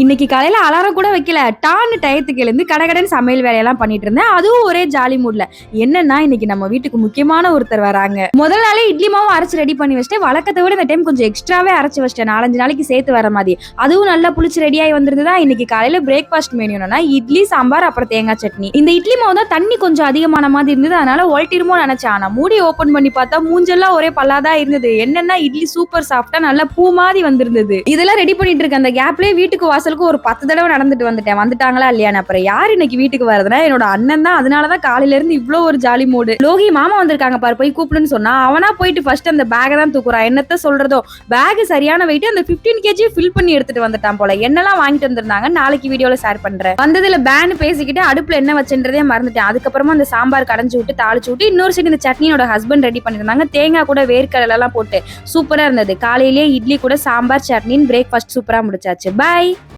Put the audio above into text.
இன்னைக்கு காலையில அலாரம் கூட வைக்கல. டான்னு டயத்துக்கு எழுந்து கடகடன் சமையல் வேலையெல்லாம் பண்ணிட்டு இருந்தேன். அதுவும் ஒரே ஜாலி மூட்ல என்னன்னா இன்னைக்கு நம்ம வீட்டுக்கு முக்கியமான ஒருத்தர் வராங்க. முதல் நாளே இட்லி மாவும் அரைச்சு ரெடி பண்ணி வச்சுட்டு வழக்கத்தை விட இந்த டைம் கொஞ்சம் எக்ஸ்ட்ராவே அரைச்சு வச்சிட்டேன். நாலஞ்சு நாளைக்கு சேர்த்து வர மாதிரி. அதுவும் நல்லா புளிச்சு ரெடியாகி வந்திருந்ததா இன்னைக்கு காலையில பிரேக்ஃபாஸ்ட் மெனு இட்லி சாம்பார் அப்புறம் தேங்காய் சட்னி. இந்த இட்லி மாவு தான் தண்ணி கொஞ்சம் அதிகமான மாதிரி இருந்தது. அதனால ஒழட்டிருமோ நினைச்சேன். ஆனா மூடி ஓபன் பண்ணி பார்த்தா மூஞ்செல்லாம் ஒரே பல்லாதான் இருந்தது. என்னன்னா இட்லி சூப்பர் சாஃப்டா நல்லா பூ மாதிரி வந்திருந்தது. இதெல்லாம் ரெடி பண்ணிட்டு இருக்க அந்த கேப்லயே வீட்டுக்கு வாசலுக்கு ஒரு பத்து தடவை நடந்துட்டு வந்துட்டேன். வந்துட்டாங்களா இல்லையான்னு. அப்புறம் யார் இன்னைக்கு வீட்டுக்கு வரதுனா என்னோட அண்ணன் தான். அதனாலதான் காலையில இருந்து இவ்வளோ ஒரு ஜாலி மூடு லோகி மாமா வந்திருக்காங்க பாரு போய் கூப்பிடுன்னு சொன்னா அவனா போயிட்டு ஃபர்ஸ்ட் அந்த பேக்கை தான் தூக்குறான். என்னத்த சொல்றதோ? பேக் சரியான வெயிட் அந்த 15 கேஜி ஃபில் பண்ணி எடுத்துட்டு வந்துட்டான் போல. என்னெல்லாம் வாங்கிட்டு வந்திருந்தாங்க நாளைக்கு வீடியோல ஷேர் பண்றேன். வந்ததுல பேன் பேசிக்கிட்டு அடுப்புல என்ன வச்சுன்றதே மறந்துட்டேன். அதுக்கப்புறமா அந்த சாம்பார் கடைஞ்சு விட்டு தாளிச்சு விட்டு இன்னொரு சைடு இந்த சட்னியோட ஹஸ்பண்ட் ரெடி பண்ணிருந்தாங்க தேங்காய் கூட வேர்க்கடலை எல்லாம் போட்டு சூப்பரா இருந்தது. காலையிலேயே இட்லி கூட சாம்பார் சட்னின்னு பிரேக்ஃபாஸ்ட் சூப்பரா முடிச்சாச்சு. பை